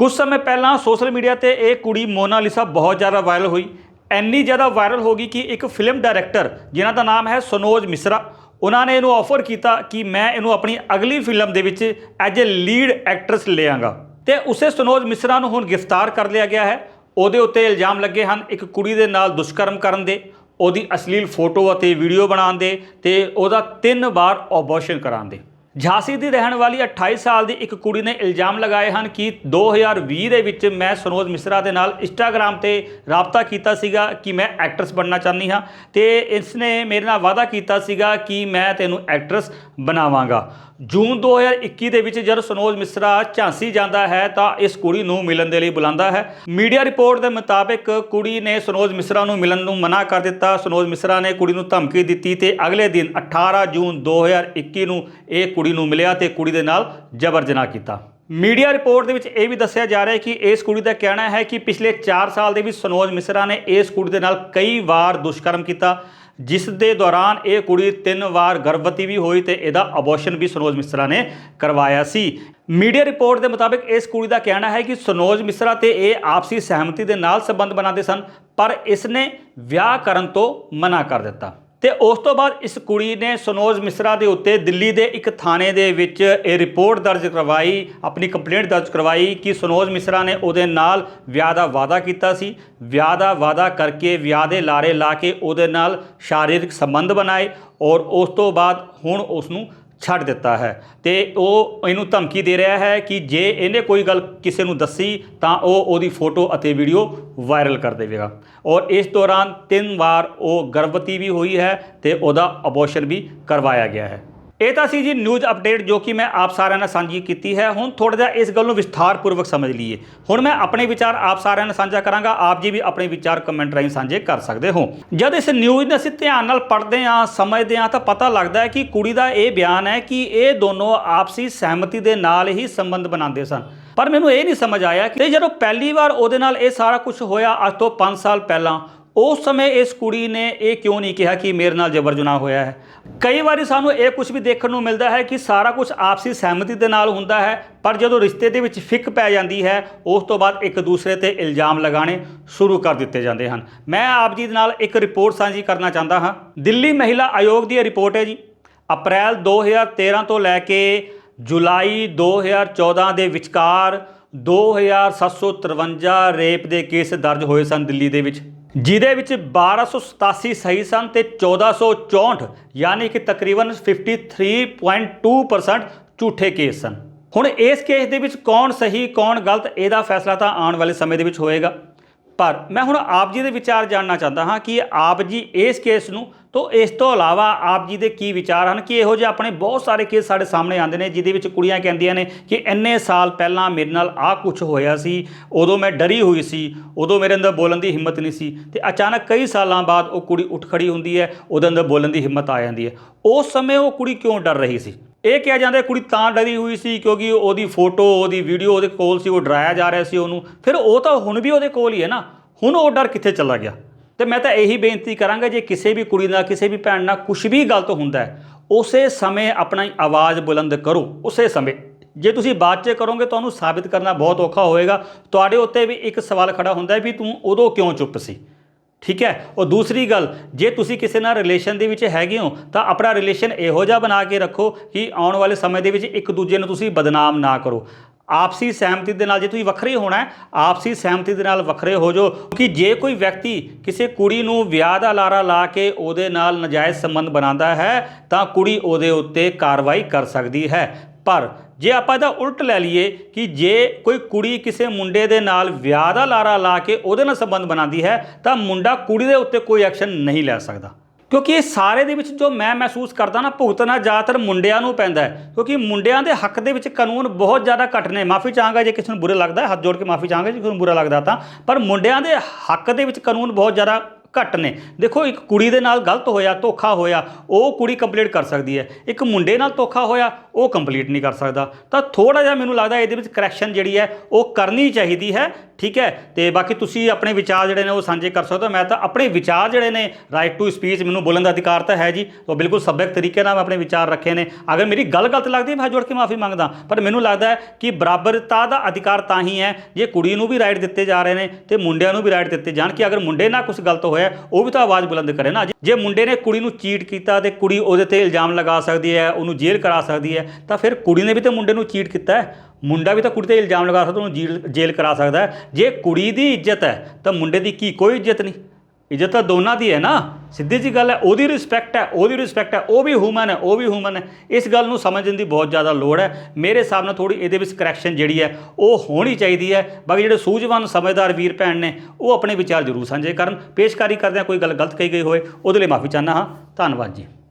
ਕੁਝ ਸਮੇਂ ਪਹਿਲਾਂ ਸੋਸ਼ਲ ਮੀਡੀਆ ਤੇ ਇਹ ਕੁੜੀ ਮੋਨਾਲਿਸਾ ਬਹੁਤ ਜ਼ਿਆਦਾ ਵਾਇਰਲ ਹੋਈ। ਇੰਨੀ ਜ਼ਿਆਦਾ ਵਾਇਰਲ ਹੋ ਗਈ ਕਿ ਇੱਕ ਫਿਲਮ ਡਾਇਰੈਕਟਰ, ਜਿਨ੍ਹਾਂ ਦਾ ਨਾਮ ਹੈ ਸਨੋਜ ਮਿਸਰਾ, ਉਹਨਾਂ ਨੇ ਇਹਨੂੰ ਆਫਰ ਕੀਤਾ ਕਿ ਮੈਂ ਇਹਨੂੰ ਆਪਣੀ ਅਗਲੀ ਫਿਲਮ ਦੇ ਵਿੱਚ ਐਜ ਅ ਲੀਡ ਐਕਟਰਸ ਲਿਆਂਗਾ। ਤੇ ਉਸੇ ਸਨੋਜ ਮਿਸਰਾ ਨੂੰ ਹੁਣ ਗ੍ਰਿਫਤਾਰ ਕਰ ਲਿਆ ਗਿਆ ਹੈ। ਉਹਦੇ ਉੱਤੇ ਇਲਜ਼ਾਮ ਲੱਗੇ ਹਨ ਇੱਕ ਕੁੜੀ ਦੇ ਨਾਲ ਦੁਸ਼ਕਰਮ ਕਰਨ ਦੇ, ਉਹਦੀ ਅਸ਼ਲੀਲ ਫੋਟੋ ਅਤੇ ਵੀਡੀਓ ਬਣਾਉਣ ਦੇ ਤੇ ਉਹਦਾ ਤਿੰਨ ਵਾਰ ਅਬੋਰਸ਼ਨ ਕਰਾਉਣ ਦੇ। ਝਾਂਸੀ ਦੀ ਰਹਿਣ ਵਾਲੀ 28 ਸਾਲ ਦੀ ਇੱਕ ਕੁੜੀ ਨੇ ਇਲਜ਼ਾਮ ਲਗਾਏ ਹਨ ਕਿ 2020 ਦੇ ਵਿੱਚ ਮੈਂ ਸਨੋਜ ਮਿਸਰਾ ਦੇ ਨਾਲ ਇੰਸਟਾਗ੍ਰam ਤੇ ਰਾਬਤਾ ਕੀਤਾ ਸੀਗਾ ਕਿ ਮੈਂ ਐਕਟਰਸ ਬਣਨਾ ਚਾਹੁੰਦੀ ਹਾਂ ਤੇ ਇਸ ਨੇ ਮੇਰੇ ਨਾਲ ਵਾਅਦਾ ਕੀਤਾ ਸੀਗਾ ਕਿ ਮੈਂ ਤੈਨੂੰ ਐਕਟਰਸ ਬਣਾਵਾਂਗਾ। ਜੂਨ 2021 ਦੇ ਵਿੱਚ ਜਦ ਸਨੋਜ ਮਿਸਰਾ ਝਾਂਸੀ ਜਾਂਦਾ ਹੈ ਤਾਂ ਇਸ ਕੁੜੀ ਨੂੰ ਮਿਲਣ ਦੇ ਲਈ ਬੁਲਾਉਂਦਾ ਹੈ। ਮੀਡੀਆ ਰਿਪੋਰਟ ਦੇ ਮੁਤਾਬਕ ਕੁੜੀ ਨੇ ਸਨੋਜ ਮਿਸਰਾ ਨੂੰ ਮਿਲਣ ਨੂੰ ਮਨਾ ਕਰ ਦਿੱਤਾ। ਸਨੋਜ ਮਿਸਰਾ ਨੇ ਕੁੜੀ ਨੂੰ ਧਮਕੀ ਦਿੱਤੀ ਤੇ ਅਗਲੇ ਦਿਨ 18 ਜੂਨ 2021 ਨੂੰ ਇਹ ਕੁੜੀ ਨੂੰ ਮਿਲਿਆ ਤੇ ਕੁੜੀ ਦੇ ਨਾਲ ਜਬਰ ਜਨਾਹ ਕੀਤਾ। ਮੀਡੀਆ ਰਿਪੋਰਟ ਦੇ ਵਿੱਚ ਇਹ ਵੀ ਦੱਸਿਆ ਜਾ ਰਿਹਾ ਹੈ ਕਿ ਇਸ ਕੁੜੀ ਦਾ ਕਹਿਣਾ ਹੈ ਕਿ ਪਿਛਲੇ 4 ਸਾਲ ਦੇ ਵਿੱਚ ਸਨੋਜ ਮਿਸਰਾ ਨੇ ਇਸ ਕੁੜੀ ਦੇ ਨਾਲ ਕਈ ਵਾਰ ਦੁਸ਼ਕਰਮ ਕੀਤਾ। ਜਿਸ ਦੇ ਦੌਰਾਨ ਇਹ ਕੁੜੀ ਤਿੰਨ ਵਾਰ ਗਰਭਵਤੀ ਵੀ ਹੋਈ ਤੇ ਇਹਦਾ ਅਬੋਰਸ਼ਨ ਵੀ ਸਨੋਜ ਮਿਸਰਾ ਨੇ ਕਰਵਾਇਆ ਸੀ। ਮੀਡੀਆ ਰਿਪੋਰਟ ਦੇ ਮੁਤਾਬਕ ਇਸ ਕੁੜੀ ਦਾ ਕਹਿਣਾ ਹੈ ਕਿ ਸਨੋਜ ਮਿਸਰਾ ਤੇ ਇਹ ਆਪਸੀ ਸਹਿਮਤੀ ਦੇ ਨਾਲ ਸੰਬੰਧ ਬਣਾਉਂਦੇ ਸਨ, ਪਰ ਇਸ ਨੇ ਵਿਆਹ ਕਰਨ ਤੋਂ ਮਨਾ ਕਰ ਦਿੱਤਾ। ਤੇ ਉਸ ਤੋਂ ਬਾਅਦ ਇਸ ਕੁੜੀ ਨੇ ਸਨੋਜ ਮਿਸਰਾ ਦੇ ਉੱਤੇ ਦਿੱਲੀ ਦੇ ਇੱਕ ਥਾਣੇ ਦੇ ਵਿੱਚ ਇਹ ਰਿਪੋਰਟ ਦਰਜ ਕਰਵਾਈ, ਆਪਣੀ ਕੰਪਲੇਂਟ ਦਰਜ ਕਰਵਾਈ ਕਿ ਸਨੋਜ ਮਿਸਰਾ ਨੇ ਉਹਦੇ ਨਾਲ ਵਿਆਹ ਦਾ ਵਾਅਦਾ ਕੀਤਾ ਸੀ। ਵਿਆਹ ਦਾ ਵਾਅਦਾ ਕਰਕੇ ਵਿਆਹ ਦੇ ਲਾਰੇ ਲਾ ਕੇ ਉਹਦੇ ਨਾਲ ਸ਼ਾਰੀਰਿਕ ਸੰਬੰਧ ਬਣਾਏ ਔਰ ਉਸ ਤੋਂ ਬਾਅਦ ਹੁਣ ਉਸ ਨੂੰ ਛੱਡ ਦਿੱਤਾ ਹੈ। ਤੇ ਉਹ ਇਹਨੂੰ ਧਮਕੀ ਦੇ ਰਿਹਾ ਹੈ ਕਿ ਜੇ ਇਹਨੇ ਕੋਈ ਗੱਲ ਕਿਸੇ ਨੂੰ ਦੱਸੀ, ਤਾਂ ਉਹ ਉਹਦੀ ਫੋਟੋ ਅਤੇ ਵੀਡੀਓ ਵਾਇਰਲ ਕਰ ਦੇਵੇਗਾ। ਔਰ ਇਸ ਦੌਰਾਨ ਤਿੰਨ ਵਾਰ ਉਹ ਗਰਭਵਤੀ ਵੀ ਹੋਈ ਹੈ ਤੇ ਉਹਦਾ ਅਬੋਰਸ਼ਨ ਵੀ ਕਰਵਾਇਆ ਗਿਆ ਹੈ। ਇਹ ਤਾਂ ਸੀ ਜੀ ਨਿਊਜ਼ ਅਪਡੇਟ ਜੋ ਕਿ ਮੈਂ ਆਪ ਸਾਰਿਆਂ ਨਾਲ ਸਾਂਝੀ ਕੀਤੀ ਹੈ। ਹੁਣ ਥੋੜਾ ਜਿਹਾ ਇਸ ਗੱਲ ਨੂੰ ਵਿਸਥਾਰਪੂਰਵਕ ਸਮਝ ਲਈਏ। ਹੁਣ ਮੈਂ ਆਪਣੇ ਵਿਚਾਰ ਆਪ ਸਾਰਿਆਂ ਨਾਲ ਸਾਂਝਾ ਕਰਾਂਗਾ। ਆਪ ਜੀ ਵੀ ਆਪਣੇ ਵਿਚਾਰ ਕਮੈਂਟ ਰਾਹੀਂ ਸਾਂਝੇ ਕਰ ਸਕਦੇ ਹੋ। ਜਦ ਇਸ ਨਿਊਜ਼ ਨੂੰ ਅਸੀਂ ਧਿਆਨ ਨਾਲ ਪੜ੍ਹਦੇ ਹਾਂ, ਸਮਝਦੇ ਹਾਂ, ਤਾਂ ਪਤਾ ਲੱਗਦਾ ਹੈ ਕਿ ਕੁੜੀ ਦਾ ਇਹ ਬਿਆਨ ਹੈ ਕਿ ਇਹ ਦੋਨੋਂ ਆਪਸੀ ਸਹਿਮਤੀ ਦੇ ਨਾਲ ਹੀ ਸੰਬੰਧ ਬਣਾਉਂਦੇ ਸਨ। ਪਰ ਮੈਨੂੰ ਇਹ ਨਹੀਂ ਸਮਝ ਆਇਆ ਕਿ ਜਦੋਂ ਪਹਿਲੀ ਵਾਰ ਉਹਦੇ ਨਾਲ ਇਹ ਸਾਰਾ ਕੁਝ ਹੋਇਆ, ਅੱਜ ਤੋਂ 5 ਸਾਲ ਪਹਿਲਾਂ ਉਸ ਸਮੇਂ ਇਸ ਕੁੜੀ ਨੇ ਇਹ ਕਿਉਂ ਨਹੀਂ ਕਿਹਾ ਕਿ ਮੇਰੇ ਨਾਲ ਜਬਰ ਜਨਾਹ ਹੋਇਆ ਹੈ? ਕਈ ਵਾਰੀ ਸਾਨੂੰ ਇਹ ਕੁਝ ਵੀ ਦੇਖਣ ਨੂੰ ਮਿਲਦਾ ਹੈ ਕਿ ਸਾਰਾ ਕੁਝ ਆਪਸੀ ਸਹਿਮਤੀ ਦੇ ਨਾਲ ਹੁੰਦਾ ਹੈ, ਪਰ ਜਦੋਂ ਰਿਸ਼ਤੇ ਦੇ ਵਿੱਚ ਫਿੱਕ ਪੈ ਜਾਂਦੀ ਹੈ, ਉਸ ਤੋਂ ਬਾਅਦ ਇੱਕ ਦੂਸਰੇ ਤੇ ਇਲਜ਼ਾਮ ਲਗਾਉਣੇ ਸ਼ੁਰੂ ਕਰ ਦਿੱਤੇ ਜਾਂਦੇ ਹਨ। ਮੈਂ ਆਪ ਜੀ ਦੇ ਨਾਲ ਇੱਕ ਰਿਪੋਰਟ ਸਾਂਝੀ ਕਰਨਾ ਚਾਹੁੰਦਾ ਹਾਂ। ਦਿੱਲੀ ਮਹਿਲਾ ਆਯੋਗ ਦੀ ਇਹ ਰਿਪੋਰਟ ਹੈ ਜੀ। ਅਪ੍ਰੈਲ 2013 ਤੋਂ ਲੈ ਕੇ ਜੁਲਾਈ 2014 ਦੇ ਵਿਚਕਾਰ 2753 ਰੇਪ ਦੇ ਕੇਸ ਦਰਜ ਹੋਏ ਸਨ ਦਿੱਲੀ ਦੇ ਵਿੱਚ। ਜਿਹਦੇ ਵਿੱਚ 1287 ਸਹੀ ਸਨ ਤੇ 1464 ਯਾਨੀ ਕਿ ਤਕਰੀਬਨ 53.2% ਝੂਠੇ ਕੇਸ ਸਨ। ਹੁਣ ਇਸ ਕੇਸ ਦੇ ਵਿੱਚ ਕੌਣ ਸਹੀ, ਕੌਣ ਗਲਤ, ਇਹਦਾ ਫੈਸਲਾ ਤਾਂ ਆਉਣ ਵਾਲੇ ਸਮੇਂ ਦੇ ਵਿੱਚ ਹੋਏਗਾ। ਪਰ ਮੈਂ ਹੁਣ ਆਪ ਜੀ ਦੇ ਵਿਚਾਰ ਜਾਣਨਾ ਚਾਹੁੰਦਾ ਹਾਂ ਕਿ ਆਪ ਜੀ ਇਸ ਕੇਸ ਨੂੰ ਤੋਂ ਇਸ ਤੋਂ ਇਲਾਵਾ ਆਪ ਜੀ ਦੇ ਕੀ ਵਿਚਾਰ ਹਨ? ਕਿ ਇਹੋ ਜਿਹੇ ਆਪਣੇ ਬਹੁਤ ਸਾਰੇ ਕੇਸ ਸਾਡੇ ਸਾਹਮਣੇ ਆਉਂਦੇ ਨੇ, ਜਿਹਦੇ ਵਿੱਚ ਕੁੜੀਆਂ ਕਹਿੰਦੀਆਂ ਨੇ ਕਿ ਇੰਨੇ ਸਾਲ ਪਹਿਲਾਂ ਮੇਰੇ ਨਾਲ ਆਹ ਕੁਝ ਹੋਇਆ ਸੀ, ਉਦੋਂ ਮੈਂ ਡਰੀ ਹੋਈ ਸੀ, ਉਦੋਂ ਮੇਰੇ ਅੰਦਰ ਬੋਲਣ ਦੀ ਹਿੰਮਤ ਨਹੀਂ ਸੀ ਤੇ ਅਚਾਨਕ ਕਈ ਸਾਲਾਂ ਬਾਅਦ ਉਹ ਕੁੜੀ ਉੱਠ ਖੜੀ ਹੁੰਦੀ ਹੈ, ਉਹਦੇ ਅੰਦਰ ਬੋਲਣ ਦੀ ਹਿੰਮਤ ਆ ਜਾਂਦੀ ਹੈ। ਉਸ ਸਮੇਂ ਉਹ ਕੁੜੀ ਕਿਉਂ ਡਰ ਰਹੀ ਸੀ? ਇਹ ਕਿਹਾ ਜਾਂਦਾ ਕੁੜੀ ਤਾਂ ਡਰੀ ਹੋਈ ਸੀ ਕਿਉਂਕਿ ਉਹਦੀ ਫੋਟੋ, ਉਹਦੀ ਵੀਡੀਓ ਉਹਦੇ ਕੋਲ ਸੀ, ਉਹ ਡਰਾਇਆ ਜਾ ਰਿਹਾ ਸੀ ਉਹਨੂੰ। ਫਿਰ ਉਹ ਤਾਂ ਹੁਣ ਵੀ ਉਹਦੇ ਕੋਲ ਹੀ ਹੈ ਨਾ। ਹੁਣ ਉਹ ਡਰ ਕਿੱਥੇ ਚਲਾ ਗਿਆ? ਤੇ ਮੈਂ ਤਾਂ ਇਹੀ ਬੇਨਤੀ ਕਰਾਂਗਾ, ਜੇ ਕਿਸੇ ਵੀ ਕੁੜੀ ਨਾਲ, ਕਿਸੇ ਵੀ ਭੈਣ ਨਾਲ ਕੁਝ ਵੀ ਗਲਤ ਹੁੰਦਾ ਹੈ, ਉਸੇ ਸਮੇਂ ਆਪਣੀ ਆਵਾਜ਼ ਬੁਲੰਦ ਕਰੋ, ਉਸੇ ਸਮੇਂ। ਜੇ ਤੁਸੀਂ ਬਾਅਦ 'ਚ ਕਰੋਗੇ, ਤੁਹਾਨੂੰ ਸਾਬਿਤ ਕਰਨਾ ਬਹੁਤ ਔਖਾ ਹੋਏਗਾ। ਤੁਹਾਡੇ ਉੱਤੇ ਵੀ ਇੱਕ ਸਵਾਲ ਖੜਾ ਹੁੰਦਾ ਹੈ ਵੀ ਤੂੰ ਉਦੋਂ ਕਿਉਂ ਚੁੱਪ ਸੀ? ਠੀਕ ਹੈ? ਉਹ ਦੂਸਰੀ ਗੱਲ, ਜੇ ਤੁਸੀਂ ਕਿਸੇ ਨਾਲ ਰਿਲੇਸ਼ਨ ਦੇ ਵਿੱਚ ਹੈਗੇ ਹੋ, ਤਾਂ ਆਪਣਾ ਰਿਲੇਸ਼ਨ ਇਹੋ ਜਿਹਾ ਬਣਾ ਕੇ ਰੱਖੋ ਕਿ ਆਉਣ ਵਾਲੇ ਸਮੇਂ ਦੇ ਵਿੱਚ ਇੱਕ ਦੂਜੇ ਨੂੰ ਤੁਸੀਂ ਬਦਨਾਮ ਨਾ ਕਰੋ। ਆਪਸੀ ਸਹਿਮਤੀ ਦੇ ਨਾਲ ਜੇ ਤੁਸੀਂ ਵੱਖਰੇ ਹੋਣਾ ਆਪਸੀ ਸਹਿਮਤੀ ਦੇ ਨਾਲ ਵੱਖਰੇ ਹੋ ਜਾਓ ਕਿ ਜੇ ਕੋਈ ਵਿਅਕਤੀ ਕਿਸੇ ਕੁੜੀ ਨੂੰ ਵਿਆਹ ਦਾ ਲਾਰਾ ਲਾ ਕੇ ਉਹਦੇ ਨਾਲ ਨਜਾਇਜ਼ ਸੰਬੰਧ ਬਣਾਉਂਦਾ ਹੈ, ਤਾਂ ਕੁੜੀ ਉਹਦੇ ਉੱਤੇ ਕਾਰਵਾਈ ਕਰ ਸਕਦੀ ਹੈ। ਪਰ ਜੇ ਆਪਾਂ ਇਹਦਾ ਉਲਟ ਲੈ ਲਈਏ ਕਿ ਜੇ ਕੋਈ ਕੁੜੀ ਕਿਸੇ ਮੁੰਡੇ ਦੇ ਨਾਲ ਵਿਆਹ ਦਾ ਲਾਰਾ ਲਾ ਕੇ ਉਹਦੇ ਨਾਲ ਸੰਬੰਧ ਬਣਾਉਂਦੀ ਹੈ, ਤਾਂ ਮੁੰਡਾ ਕੁੜੀ ਦੇ ਉੱਤੇ ਕੋਈ ਐਕਸ਼ਨ ਨਹੀਂ ਲੈ ਸਕਦਾ। ਕਿਉਂਕਿ ਇਹ ਸਾਰੇ ਦੇ ਵਿੱਚ ਜੋ ਮੈਂ ਮਹਿਸੂਸ ਕਰਦਾ ਨਾ ਭੁਗਤਣਾ ਜ਼ਿਆਦਾਤਰ ਮੁੰਡਿਆਂ ਨੂੰ ਪੈਂਦਾ ਹੈ। ਕਿਉਂਕਿ ਮੁੰਡਿਆਂ ਦੇ ਹੱਕ ਦੇ ਵਿੱਚ ਕਾਨੂੰਨ ਬਹੁਤ ਜ਼ਿਆਦਾ ਘੱਟ ਨੇ। ਮਾਫੀ ਚਾਹਾਂਗਾ ਜੇ ਕਿਸੇ ਨੂੰ ਬੁਰਾ ਲੱਗਦਾ, ਹੱਥ ਜੋੜ ਕੇ ਮਾਫੀ ਚਾਹਾਂਗਾ ਜੇ ਕਿਸੇ ਨੂੰ ਬੁਰਾ ਲੱਗਦਾ ਤਾਂ। ਪਰ ਮੁੰਡਿਆਂ ਦੇ ਹੱਕ ਦੇ ਵਿੱਚ ਕਾਨੂੰਨ ਬਹੁਤ ਜ਼ਿਆਦਾ ਘੱਟ ਨੇ। ਦੇਖੋ, ਇੱਕ ਕੁੜੀ ਦੇ ਨਾਲ ਗਲਤ ਹੋਇਆ, ਧੋਖਾ ਹੋਇਆ, ਉਹ ਕੁੜੀ ਕੰਪਲੀਟ ਕਰ ਸਕਦੀ ਹੈ। ਇੱਕ ਮੁੰਡੇ ਨਾਲ ਧੋਖਾ ਹੋਇਆ, ਉਹ ਕੰਪਲੀਟ ਨਹੀਂ ਕਰ ਸਕਦਾ। ਤਾਂ ਥੋੜਾ ਜਿਹਾ ਮੈਨੂੰ ਲੱਗਦਾ ਇਹਦੇ ਵਿੱਚ ਕਰੈਕਸ਼ਨ ਜਿਹੜੀ ਹੈ, ਉਹ ਕਰਨੀ ਚਾਹੀਦੀ ਹੈ। ਠੀਕ ਹੈ? ਤੇ ਬਾਕੀ ਤੁਸੀਂ ਆਪਣੇ ਵਿਚਾਰ ਜਿਹੜੇ ਨੇ ਉਹ ਸਾਂਝੇ ਕਰ ਸਕਦੇ ਹੋ। ਮੈਂ ਤਾਂ ਆਪਣੇ ਵਿਚਾਰ ਜਿਹੜੇ ਨੇ ਰਾਈਟ ਟੂ ਸਪੀਚ ਮੈਨੂੰ ਬੋਲਣ ਦਾ ਅਧਿਕਾਰ ਤਾਂ ਹੈ ਜੀ। ਉਹ ਬਿਲਕੁਲ ਸੱਭਿਅਕ ਤਰੀਕੇ ਨਾਲ ਮੈਂ ਆਪਣੇ ਵਿਚਾਰ ਰੱਖੇ ਨੇ। ਅਗਰ ਮੇਰੀ ਗੱਲ ਗਲਤ ਲੱਗਦੀ ਹੈ, ਮੈਂ ਹੱਥ ਜੋੜ ਕੇ ਮਾਫੀ ਮੰਗਦਾ। ਪਰ ਮੈਨੂੰ ਲੱਗਦਾ ਹੈ ਕਿ ਬਰਾਬਰਤਾ ਦਾ ਅਧਿਕਾਰ ਤਾਂ ਹੀ ਹੈ, ਜੇ ਕੁੜੀ ਨੂੰ ਵੀ ਰਾਈਟ ਦਿੱਤੇ ਜਾ ਰਹੇ ਨੇ ਤੇ ਮੁੰਡਿਆਂ ਨੂੰ ਵੀ ਰਾਈਟ ਦਿੱਤੇ ਜਾਣ ਕਿ ਅਗਰ ਮੁੰਡੇ ਨਾਲ ਕੁਝ ਗਲਤ ਹੋਇਆ, ਉਹ ਵੀ ਤਾਂ ਆਵਾਜ਼ ਬੁਲੰਦ ਕਰੇ ਨਾ। ਜੇ ਮੁੰਡੇ ਨੇ ਕੁੜੀ ਨੂੰ ਚੀਟ ਕੀਤਾ ਤੇ ਕੁੜੀ ਉਹਦੇ ਤੇ ਇਲਜ਼ਾਮ ਲਗਾ ਸਕਦੀ ਹੈ, ਉਹਨੂੰ ਜੇਲ੍ਹ ਕਰਾ ਸਕਦੀ ਹੈ, ਤਾਂ ਫਿਰ ਕੁੜੀ ਨੇ ਵੀ ਤਾਂ ਮੁੰਡੇ ਨੂੰ ਚੀਟ ਕੀਤਾ ਹੈ। ਮੁੰਡਾ ਵੀ ਤਾਂ ਕੁੜੀ ਤੇ ਇਲਜ਼ਾਮ ਲਗਾ ਸਕਦਾ, ਉਹਨੂੰ ਜੇਲ੍ਹ ਜੇਲ੍ਹ ਕਰਾ ਸਕਦਾ ਜੇ ਕੁੜੀ ਦੀ ਇੱਜ਼ਤ ਹੈ, ਤਾਂ ਮੁੰਡੇ ਦੀ ਕੀ, ਕੋਈ ਇੱਜ਼ਤ ਨਹੀਂ। ਇੱਜ਼ਤ ਤਾਂ ਦੋਨਾਂ ਦੀ ਹੈ ਨਾ। ਸਿੱਧੀ ਜੀ ਗੱਲ ਹੈ, ਉਹਦੀ ਰਿਸਪੈਕਟ ਹੈ, ਉਹਦੀ ਰਿਸਪੈਕਟ ਹੈ, ਉਹ ਵੀ ਹਿਊਮਨ ਹੈ, ਉਹ ਵੀ ਹਿਊਮਨ ਹੈ। ਇਸ ਗੱਲ ਨੂੰ ਸਮਝਣ ਦੀ ਬਹੁਤ ਜ਼ਿਆਦਾ ਲੋੜ ਹੈ। ਮੇਰੇ ਹਿਸਾਬ ਨਾਲ ਥੋੜੀ ਇਹਦੇ ਵਿੱਚ ਕਰੈਕਸ਼ਨ ਜਿਹੜੀ ਹੈ, ਉਹ ਹੋਣੀ ਚਾਹੀਦੀ ਹੈ। ਬਾਕੀ ਜਿਹੜੇ ਸੂਝਵਾਨ ਸਮਝਦਾਰ ਵੀਰ ਭੈਣ ਨੇ, ਉਹ ਆਪਣੇ ਵਿਚਾਰ ਜ਼ਰੂਰ ਸਾਂਝੇ ਕਰਨ। ਪੇਸ਼ਕਾਰੀ ਕਰਦਿਆਂ ਕੋਈ ਗੱਲ ਗਲਤ ਕਹੀ ਗਈ ਹੋਵੇ, ਉਹਦੇ ਲਈ ਮਾਫੀ ਚਾਹੁੰਦਾ ਹਾਂ। ਧੰਨਵਾਦ ਜੀ।